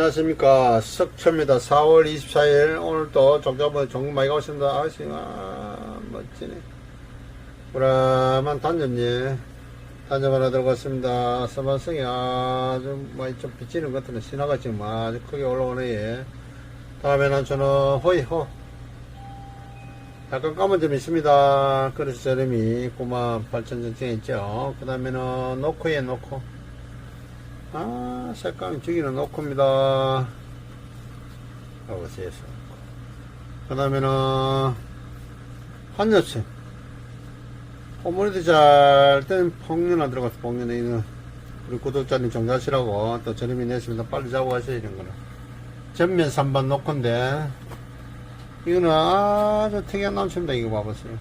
안녕하십니까. 석초입니다. 4월 24일 오늘도 종잡은 종금 많이 가오십니다. 아저씨 아 멋지네. 브라만 단점예. 단점 하나 들고 왔습니다. 서반성이 아주 많이 좀 비치는 것 같은데 신화가 지금 아주 크게 올라오네 예. 다음에는 저는 호이 호. 약간 까만 점이 있습니다. 그래서 저렴이 9만 8천 전쟁 있죠. 그 다음에는 노코에 노코. 아, 색감 죽이는 노코입니다. 보세요. 그 다음에는, 한여층. 호머리도 잘땐 폭년 안 들어가서 폭년에 있는 우리 구독자님 정자시라고 또 저렴이 냈습니다. 빨리 자고 가세요, 이런 거는. 전면 3반 노코인데, 이거는 아주 특이한 남친입니다. 이거 봐보세요.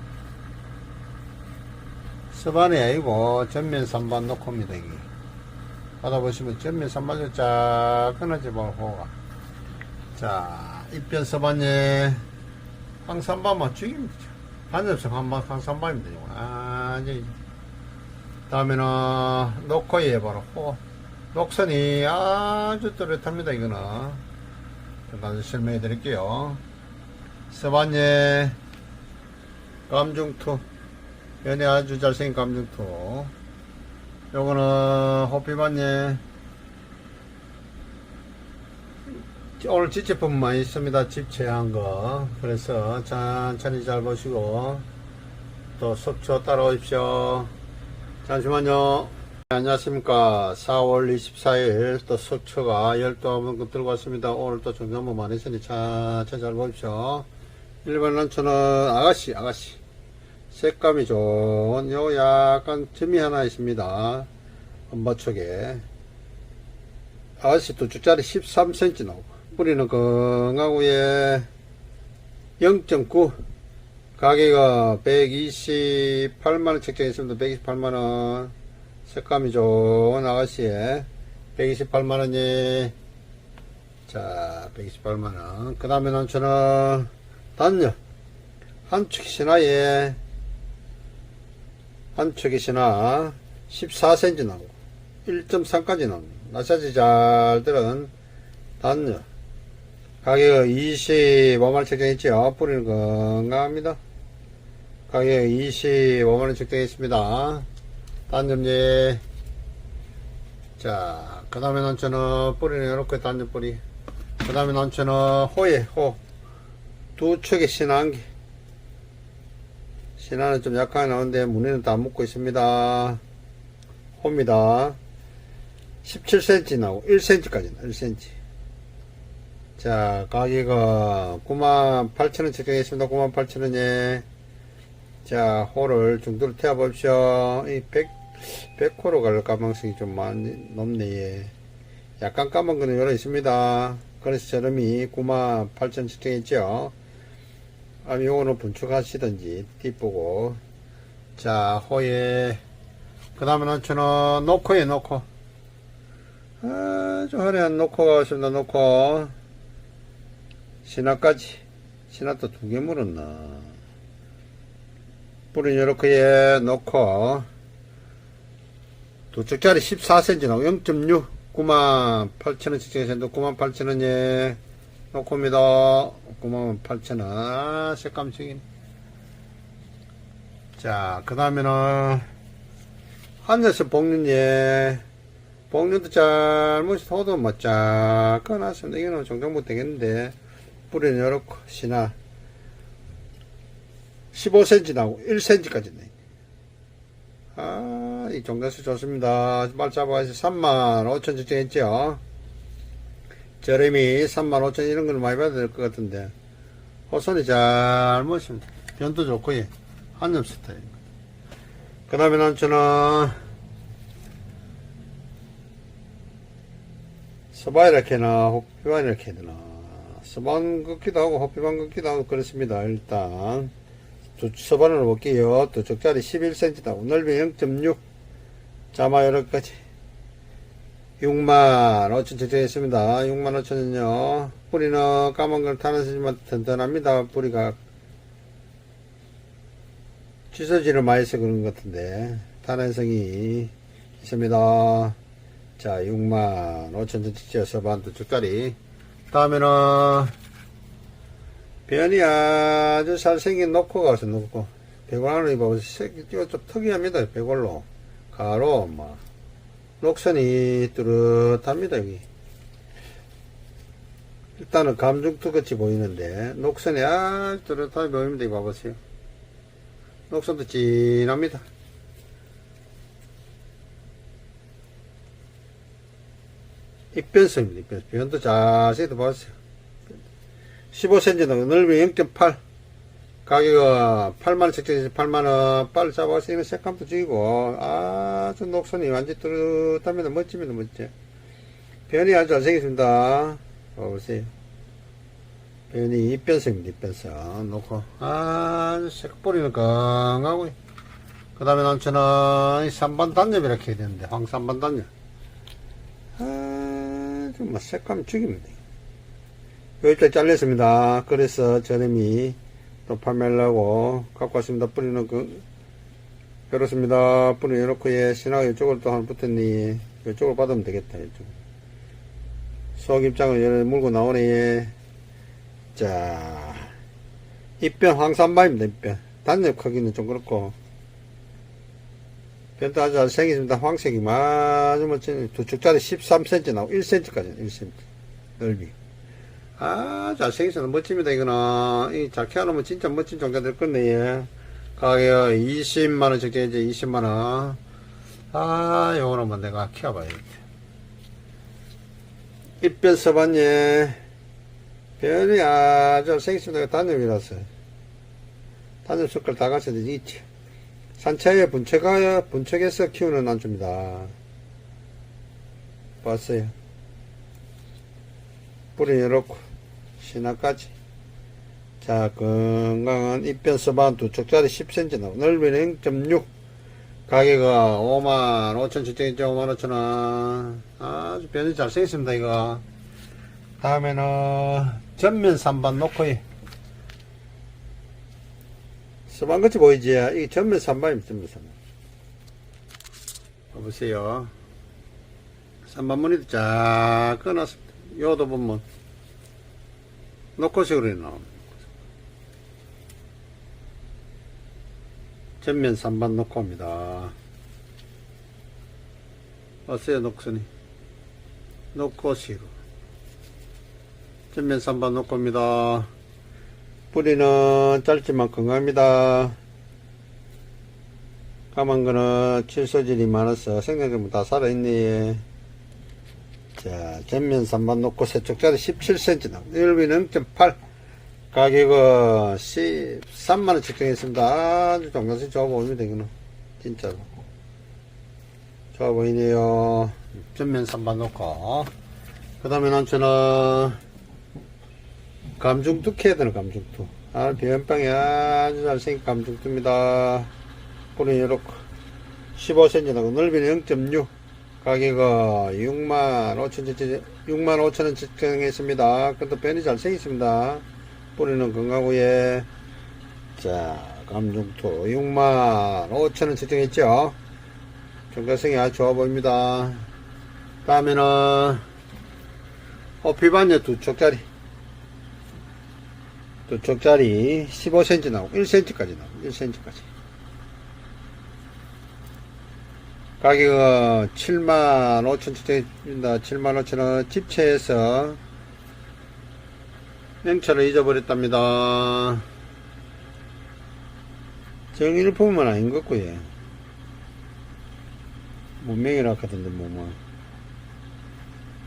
서반이 아니고 전면 3반 노코입니다, 이게. 받아보시면 전면 산발로 쫙 끊어져 봐, 호가. 자, 입변 서반예, 항산반만 죽입니다. 반접성 한방 항산반입니다. 이거. 아. 다음에는, 노코에 바로 호. 녹선이 아주 또렷합니다, 이거는. 잠깐 설명해 드릴게요. 서반예, 감중투. 연애 아주 잘생긴 감중투. 요거는 호피반예 오늘 지체품만 있습니다. 집체한 거. 그래서 천천히 잘 보시고 또 속초 따라오십시오. 잠시만요. 네, 안녕하십니까. 4월 24일 또 속초가 12번 들고 왔습니다. 오늘 또 정정부 많이 있으니 천천히 잘 보십시오. 1번 런처는 아가씨 아가씨 색감이 좋은 요 약간 점이 하나 있습니다. 엄마 쪽에. 아가씨 두 줄짜리 13cm 나오고 뿌리는 건강하고에 0.9 가게가 128만원 책정했습니다. 128만원. 색감이 좋은 아가씨에 128만원이. 자 128만원. 그 다음에 저는 단녀. 한축 신화에 신화 14cm 나오고 1.3까지 나옵니다. 나사지 잘 들은 단녀 가격 25만원 책정했죠. 뿌리는 건강합니다. 가격 25만원 책정했습니다. 단점제 자, 그 다음에 난처는 뿌리는 이렇게 단점 뿌리. 그 다음에 난처는 호에 호. 두 척의 신한개. 신화는 좀 약하게 나오는데 무늬는 다 묶고 있습니다. 호입니다. 17cm 나오고 1cm까지 나 1cm. 자, 가격은 98,000원 책정했습니다. 98,000원에. 자, 호를 중도로 태워 보십시오. 이 100, 100호로 갈 가망성이 좀 많이 높네, 예. 약간 까만 거는 열어 있습니다. 그래서 저렴이 98,000원 책정했죠. 아, 요거는 분축하시든지 띠보고. 자 호에. 그 다음에는 저는 노코에 노코. 아주 화려한 노코가 있습니다 노코. 신화까지. 신화도 두 개 물었나. 뿌리는 요렇게 놓고 두 쪽짜리 14cm 나고 0.6 9만 8천원 측정해서 9만 8천원에 놓고입니다 9만 8천원. 아, 색감 죽인 자그 다음에는 한여서 복륜예 복륜도 잘못이 호도 맞짝 꺼놨습니다 이거는 정정못 되겠는데. 뿌리는 요렇고 신화. 15cm 나오고 1cm까지 네. 아, 이 종가수 좋습니다. 말 잡아가지고 3만 5천 적정했죠. 저렴이 3만 5천 이런 걸 많이 받아야 될 것 같은데. 호선이 잘 먹습니다. 변도 좋고, 예. 한점 스타일. 그 다음에 난 저는, 서바이라 캐나, 호피반이라 캐나. 서반 긋기도 하고, 호피반 긋기도 하고, 그렇습니다. 일단. 두 서반으로 볼게요. 또 적자리 11cm 나고, 넓이 0.6. 자마 여러가지 6만 5천 적정했습니다. 6만 5천은요. 뿌리는 까만 걸 타는지만 튼튼합니다. 뿌리가 취소지를 많이 해서 그런 것 같은데 탄환성이 있습니다. 자, 6만 5천원 찍어서 반도 주짜리. 다음에는, 변이 아주 잘생긴 놓고 가서 놓고. 백골로 입어보세요. 이거 좀 특이합니다. 백골로. 가로, 막. 녹선이 뚜렷합니다, 여기. 일단은 감중투 같이 보이는데, 녹선이 아주 뚜렷하게 보입니다. 이거 봐보세요. 녹선도 진합니다. 입변성입니다. 입변성. 변도 자세히 보세요. 15cm 넓이 0.8 가격은 8만원 책정해서 8만원 빨리 잡아서 색감도 죽이고 아주 녹선이 완전 뚜렷합니다. 멋집니다. 멋져. 변이 아주 잘생겼습니다. 봐보세요. 변이 입변성입니다. 입변성 놓고 아주 색뿌리는 강하고 그 다음에 남친은 3번 단엽 이렇게 해야 되는데 황3번 단엽 아, 정말 색감 죽입니다. 여기까지 잘렸습니다. 그래서 저렴이 또 판매하려고 갖고 왔습니다. 뿌리는 그, 그렇습니다. 뿌리 이렇게 예, 신하가 이쪽으로 또 하나 붙었니. 이쪽으로 받으면 되겠다. 이쪽. 속 입장을 여기 물고 나오네. 예. 자, 입변 황산바입니다. 입변. 단엽 크기는 좀 그렇고. 변도 아주 잘생겼습니다. 황색이 아주 멋진 두 축짜리 13cm 나오고 1cm까지 1cm 넓이. 아, 잘생겼어. 멋집니다, 이거는. 이잘 키워놓으면 진짜 멋진 종자 될 건데, 예. 가격 20만원 적게 이제 20만원. 아, 요거는 뭐 내가 키워봐야겠다. 입변 서반예. 변이 아주 잘생겼습니다. 단엽이라서. 단엽 색깔 다 같이 있지. 산채에 분체가, 분체에서 키우는 안주입니다. 봤어요. 뿌리 이렇고, 신화까지. 자, 건강한 입변 서반 두 쪽짜리 10cm 나오고, 넓이는 0.6. 가격은 5만 5천 측정이죠. 5만 5천 원. 아주 변이 잘생겼습니다, 이거. 다음에는 전면 3반 놓고, 서반같이 보이지? 이게 전면 3반입니다, 전면 3반. 봐보세요. 3반 무늬도 쫙 끊었습니다. 요도 보면, 놓고식으로 나옵니다. 전면 3반 놓고 옵니다. 어세요, 녹선이. 놓고식으로. 전면 3반 놓고 옵니다. 뿌리는 짧지만 건강합니다. 까만 거는 칠소질이 많아서 생각해보면 다 살아있네. 자, 전면 3반 놓고 세쪽짜리 17cm 나옵니다. 넓이는 0.8. 가격은 13만원 책정했습니다. 아주 정가시 좋아 보입니다, 이거는. 진짜로. 좋아 보이네요. 전면 3반 놓고. 그 다음에 남편은 감중투 캐야 되는 감중투. 아, 변방이 아주 잘생긴 감중투입니다. 뿌리 이렇게 15cm 나고 넓이는 0.6. 가격은 6만 5천 6만 5천 원 측정했습니다. 그래도 변이 잘생겼습니다. 뿌리는 건강구에 자 감중투 6만 5천 원 측정했죠. 정가성이 아주 좋아 보입니다. 다음에는 호피반여 두 쪽짜리 두 쪽짜리 15cm 나오고 1cm까지 나오고 1cm까지 가격은 7만 5천 측정입니다. 7만 5천 원 집채에서 명찰을 잊어버렸답니다. 정일품은 아닌 것 같고요. 문명이라 하던데 뭐 뭐.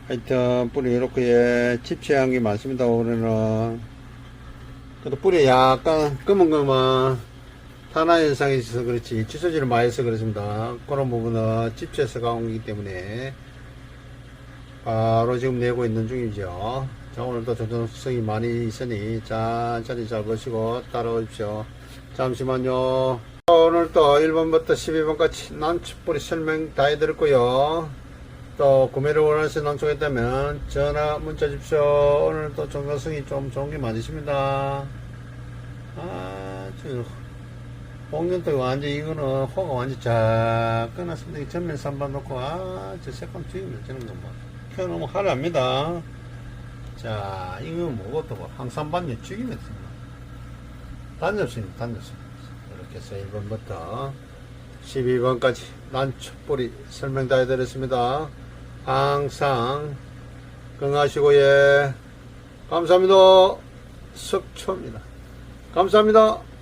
하여튼 뿌리 이렇게 집채한 게 많습니다. 올해는. 그래도 뿌리 약간 검은검은 탄화 현상이 있어서 그렇지 치소질을 많이 해서 그렇습니다. 그런 부분은 집채에서 가온기 때문에 바로 지금 내고 있는 중이죠. 자 오늘도 조정성이 많이 있으니 천천히 잘 보시고 따라오십시오. 잠시만요. 오늘 또 1번부터 12번까지 난치뿌리 설명 다 해드렸고요. 또 구매를 원하시는 난초가 있다면 전화 문자 주십시오. 오늘 또 정가성이 좀 좋은 게 많으십니다. 아주 홍년도 완전 이거는 호가 완전 쫙 끊었습니다. 이 전면 선반 놓고 아저 색감 죽이면 되는 거 뭐. 켜놓으면 하랍니다. 자 이거 뭐것도 뭐 항산반열 죽이면 됩니다. 단엽습니다. 단엽습니다. 이렇게 해서 1번부터 12번까지 난촛불이 설명 다 해드렸습니다. 항상 건강하시고 예 감사합니다. 석초입니다. 감사합니다.